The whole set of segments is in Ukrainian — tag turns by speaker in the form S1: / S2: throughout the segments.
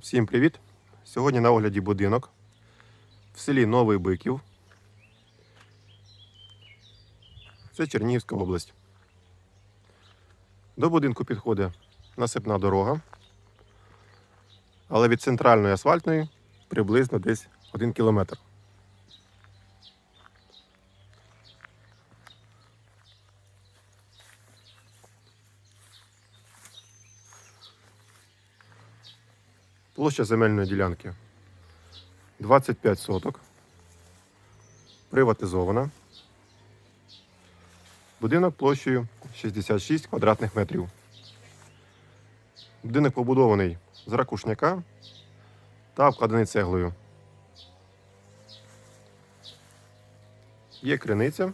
S1: Всім привіт! Сьогодні на огляді будинок в селі Новий Биків. Це Чернігівська область. До будинку підходить насипна дорога, але від центральної асфальтної приблизно десь 1 кілометр. Площа земельної ділянки 25 соток. Приватизована. Будинок площею 66 квадратних метрів. Будинок побудований з ракушняка та обкладений цеглою. Є криниця.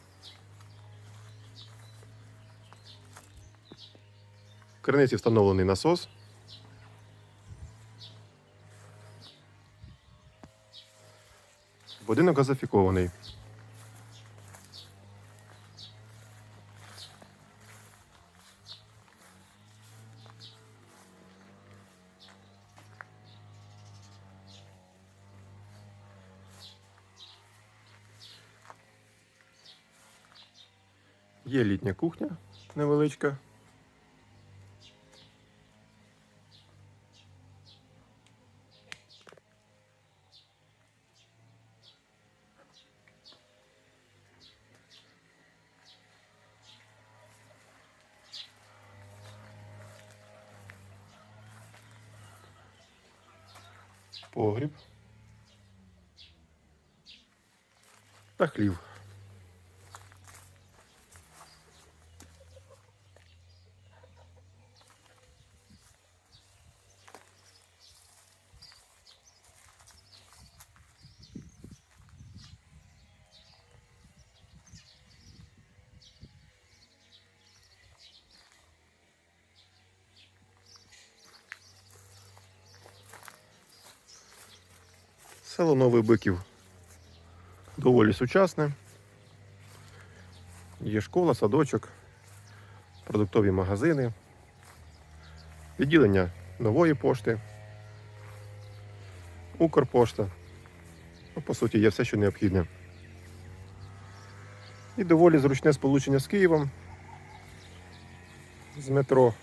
S1: В криниці встановлений насос. Будинок газифікований. Є літня кухня невеличка. Погріб. Та хлів. Село Новий Биків доволі сучасне. Є школа, садочок, продуктові магазини, відділення нової пошти, Укрпошта. Ну, по суті, є все, що необхідне. І доволі зручне сполучення з Києвом. З метро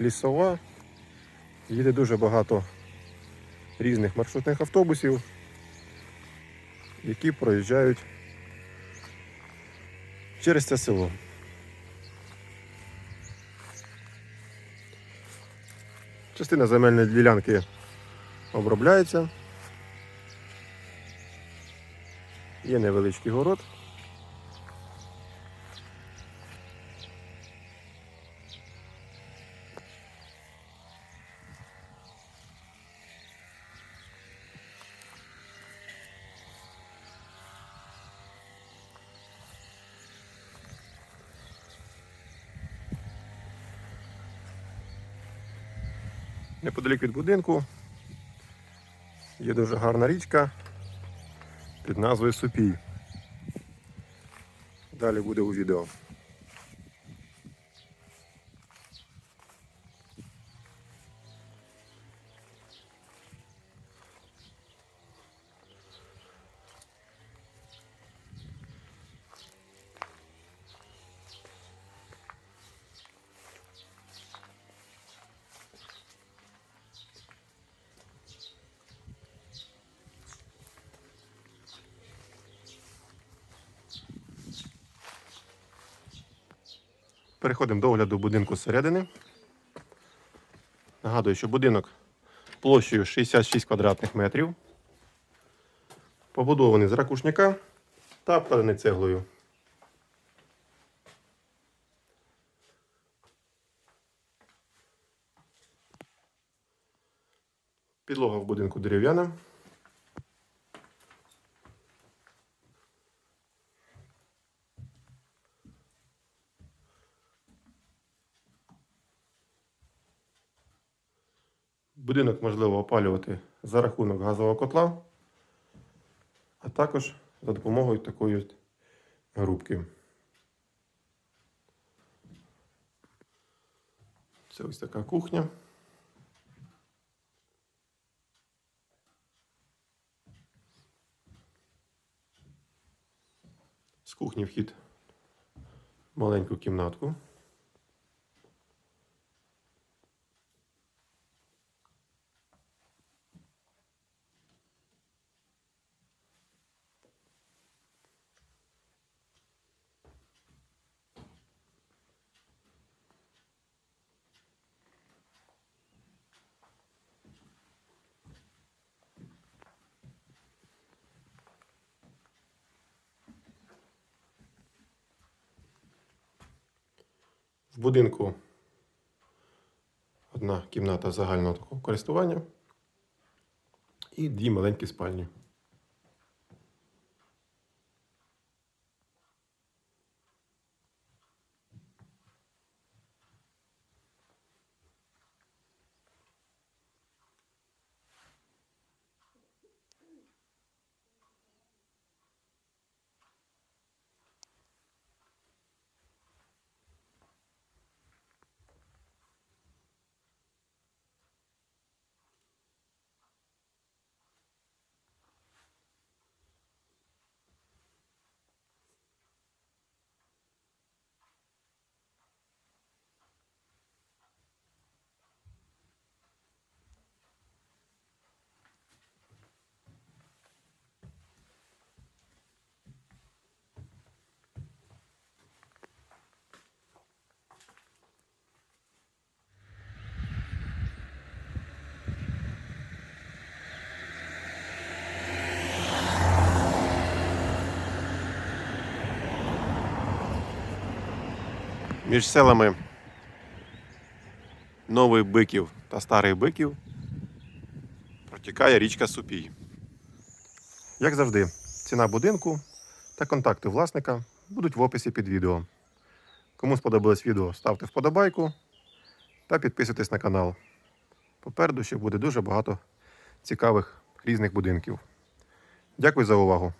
S1: Лісова. Їде дуже багато різних маршрутних автобусів, які проїжджають через це село. Частина земельної ділянки обробляється. Є невеличкий город. Неподалік від будинку є дуже гарна річка під назвою Супій. Далі буде у відео. Переходимо до огляду будинку зсередини. Нагадую, що будинок площею 66 квадратних метрів. Побудований з ракушняка та обкладений цеглою. Підлога в будинку дерев'яна. Будинок можливо опалювати за рахунок газового котла, а також за допомогою такої грубки. Це ось така кухня. З кухні вхід в маленьку кімнатку. Будинку одна кімната загального користування і дві маленькі спальні. Між селами Новий Биків та Старий Биків протікає річка Супій. Як завжди, ціна будинку та контакти власника будуть в описі під відео. Кому сподобалось відео, ставте вподобайку та підписуйтесь на канал. Попереду ще буде дуже багато цікавих різних будинків. Дякую за увагу!